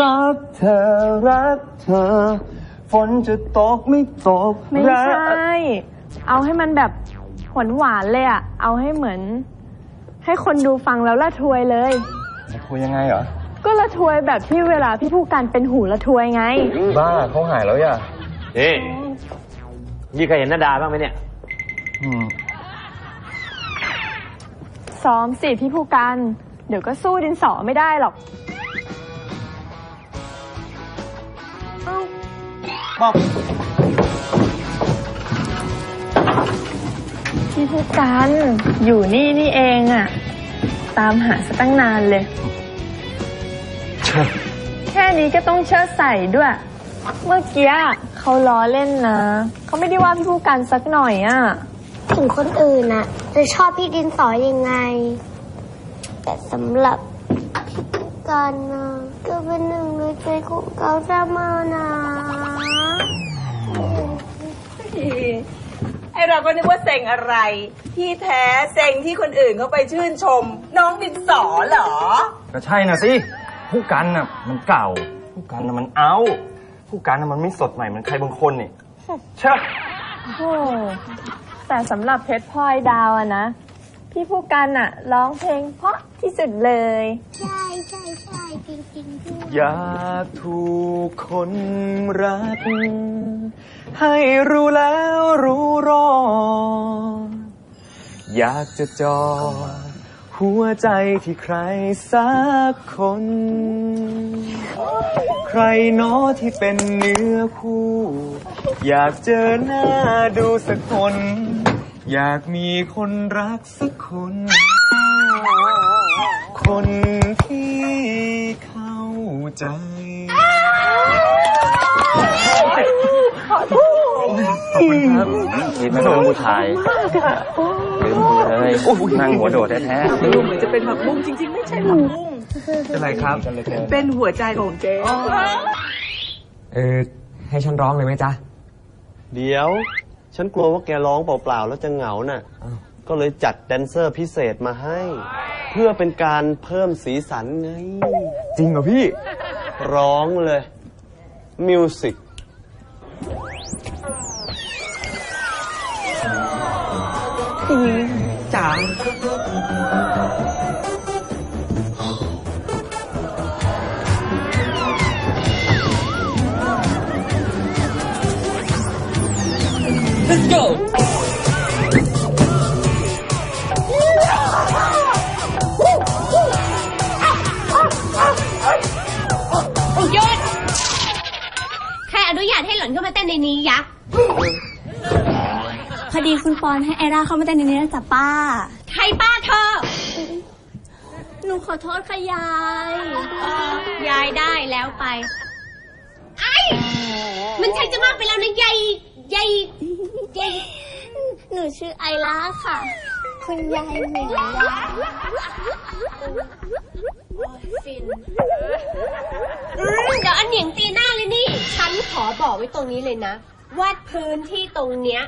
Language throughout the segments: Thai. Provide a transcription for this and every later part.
รักเธอรักเธอ ฝนจะตกไม่ตกไม่รัใชก่ เอาให้มันแบบหวานหวานๆเลยอะเอาให้เหมือน ให้คนดูฟังแล้วละทวยเลย จะคุยยังไงเหรอ ก็ละทวยแบบที่เวลาพี่ผู้การเป็นหูละทวยไง บ้าเขาหายแล้วย่ะนี่มีใครเห็นนาดาบ้างไหมเนี่ย อืมซ้อมสิพี่ผู้การเดี๋ยวก็สู้ดินสอไม่ได้หรอก บอกพี่ผู้การอยู่นี่นี่เองอะตามหาสตั้งนานเลยเชิญแค่นี้ก็ต้องเชิดใส่ด้วย เมื่อกี้เขาล้อเล่นนะ เขาไม่ได้ว่าพี่ผู้การสักหน่อยอะถึงคนอื่นน่ะจะชอบพี่ดินสอยังไง แต่สำหรับพี่กันนะก็เป็นหนึ่งในใจของเขาเสมอนะ ไอ เราก็นึกว่าเซ็งอะไร ที่แท้เซ็งที่คนอื่นเขาไปชื่นชม น้องดินสอเหรอ ก็ใช่นะสิ ผู้กันน่ะมันเก่า ผู้กันน่ะมันเอา ผู้กันน่ะมันไม่สดใหม่เหมือนใครบางคนนี่เชื่อโอ้โหแต่สำหรับเพชรพลอยดาวอะนะ พี่ผู้การอะร้องเพลงเพราะที่สุดเลย ใช่ใช่จริงๆด้วยอยากถูกคนรัก ให้รู้แล้วรู้รอดอยากจะจอดหัวใจที่ใครสักคน ใครเน้อที่เป็นเนื้อคู่ อยากเจอหน้าดูสักคน อยากมีคนรักสักคน คน ที่เข้าใจขอบคุณครับนี่เป็นเรื่องผู้ชายลืมไปเลยนั่งหัวโดดแท้ดูเหมือนจะเป็นผักบุ้งจริง ๆ ไม่ใช่ผักบุ้งๆเป็นไรครับ เป็นหัวใจของเจ๊เออให้ฉันร้องเลยไหมจ๊ะ เดี๋ยว ฉันกลัวว่าแกร้องเปล่าๆ แล้วจะเหงาน่ะ ก็เลยจัดแดนเซอร์พิเศษมาให้ เพื่อเป็นการเพิ่มสีสันไง จริงเหรอพี่ ร้องเลย มิวสิกจ๋าห ล่อนเข้ามาเต้นในนี้ยะพอดีคุณปอนให้ไอราเข้ามาเต้นในนี้นะจ๊ะป้า ใครป้าเธอ หนูขอโทษค่ะยายยายได้แล้วไป ไอ้มันชักจะมากไปแล้วนะยายยายยายหนูชื่อไอราค่ะ คุณยายเหมียวฟินอืมเดี๋ยวอันเหนียงตีหน้าเลยนี่ ฉัน ขอบอกไว้ตรงนี้เลยนะ ว่าพื้นที่ตรงเนี้ย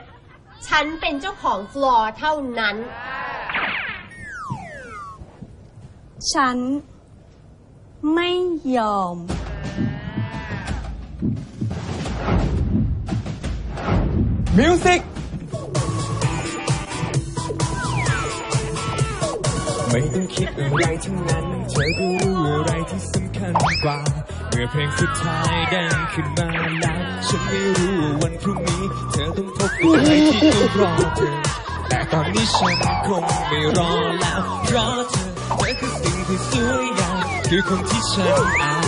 ฉันเป็นเจ้าของฟลอร์เท่านั้น ฉัน ไม่ยอม มิวสิก ไม่ต้องคิดอะไรทั้งนั้นเธอก็รู้อะไรที่สำคัญกว่า เมื่อเพลงสุดท้ายดังขึ้นมาแล้วฉันไม่รู้ว่าวันพรุ่งนี้ เธอต้องพบกับใครที่ต้องรอเธอแต่ตอนนี้ฉันคงไม่รอแล้วเพราะเธอเธอคือสิ่งที่สวยงามคือคนที่ฉันอาจ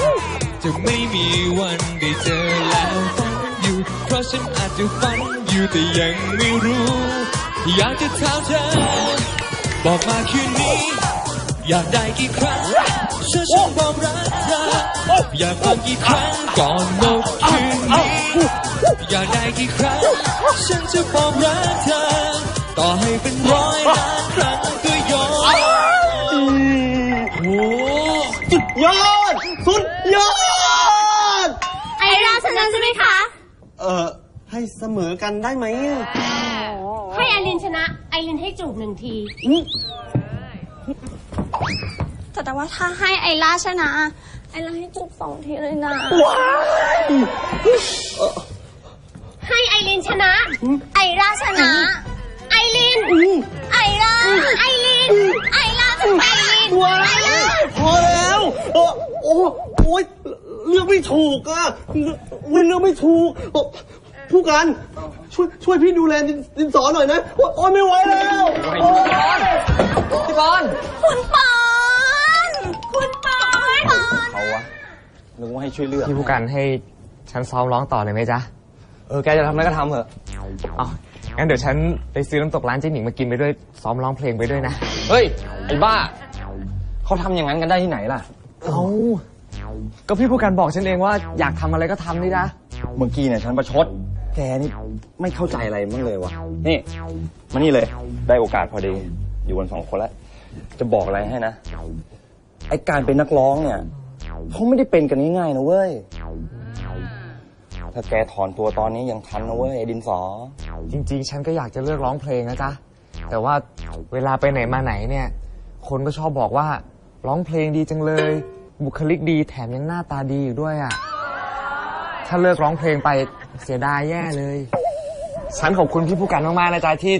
จะไม่มีวันได้เจอแล้วฝันอยู่เพราะฉันอาจจะฝันอยู่แต่ยังไม่รู้ อยากจะถามเธอ บอกมาคืนนี้ อยากได้กี่ครั้งช่วยฉันบอกรักเธออยากฟังกี่ครั้งก่อนหมดคืนนี้อยากได้กี่ครั้งฉันจะบอกรักเธอต่อให้เป็นร้อยล้านครั้งก็ยอมโอ้สุดยอดสุดยอดไอราชนะใช่ไหมคะ เออให้เสมอกันได้ไหมอะ ให้ไอรินชนะ ไอรินให้จูบหนึ่งที แต่แต่ว่าถ้าให้ไอราชนะ ไอ้เราให้จูบสองทีเลยนะ ให้ไอรินชนะ ไอราชนะ ไอริน ไอราไอริน ไอราชนะไอรินว้าไอราพอแล้วโอ้โอ้โอ้ยเลือกไม่ถูกอะวินเลือกไม่ถูกโอ้ ผู้กันช่วยช่วยพี่ดูแลดินดินสอหน่อยนะโอ้โอ้ยไม่ไหวแล้วโอ้ยพี่บอลคุณปอน คุณปอนปอนเขาวะนึกว่าให้ช่วยเลือกพี่ผู้การให้ฉันซ้อมร้องต่อเลยไหมจ๊ะ เออ แกจะทำอะไรก็ทำเถอะอ๋องั้นเดี๋ยวฉันไปซื้อน้ำตกร้านเจ๊หนิงมากินไปด้วย ซ้อมร้องเพลงไปด้วยนะ เฮ้ย ไอ้บ้า เขาทำอย่างนั้นกันได้ที่ไหนล่ะ เอาก็พี่ผู้การบอกฉันเองว่าอยากทำอะไรก็ทำนี่นะ เมื่อกี้เนี่ยฉันประชด แกนี่ไม่เข้าใจอะไรมั้างเลยวะนี่มานี่เลย ได้โอกาสพอดี อยู่กันสองคนแล้ว จะบอกอะไรให้นะ ไอการเป็นนักร้องเนี่ยเขาไม่ได้เป็นกันง่ายๆนะเว้ย ถ้าแกถอนตัวตอนนี้ยังทันนะเว้ยไอ้ดินสอ จริงๆ ฉันก็อยากจะเลิกร้องเพลงนะจ๊ะ แต่ว่าเวลาไปไหนมาไหนเนี่ย คนก็ชอบบอกว่าร้องเพลงดีจังเลย บุคลิกดีแถมยังหน้าตาดีอยู่ด้วยอะ ถ้าเลิกร้องเพลงไปเสียดายแย่เลย ฉันขอบคุณพี่ผู้กันมากๆนะจ๊ะที่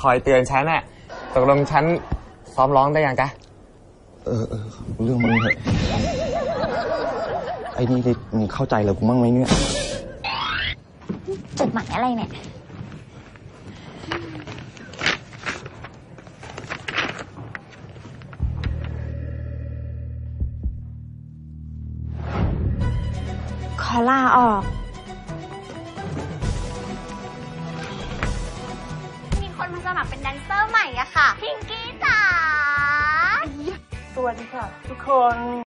คอยเตือนฉันอะตกลงฉันซ้อมร้องได้ยังจ๊ะ เออเออเรื่องมึงเถอะไอ้นี่ดิมึงเข้าใจเหรอกูมั่งไหมเนี่ย จดหมายอะไรเนี่ย ขอลาออก มีคนมาสมัครเป็นแดนเซอร์ใหม่อะค่ะ พิงกี้จ๋าสวัสดีค่ะทุกคน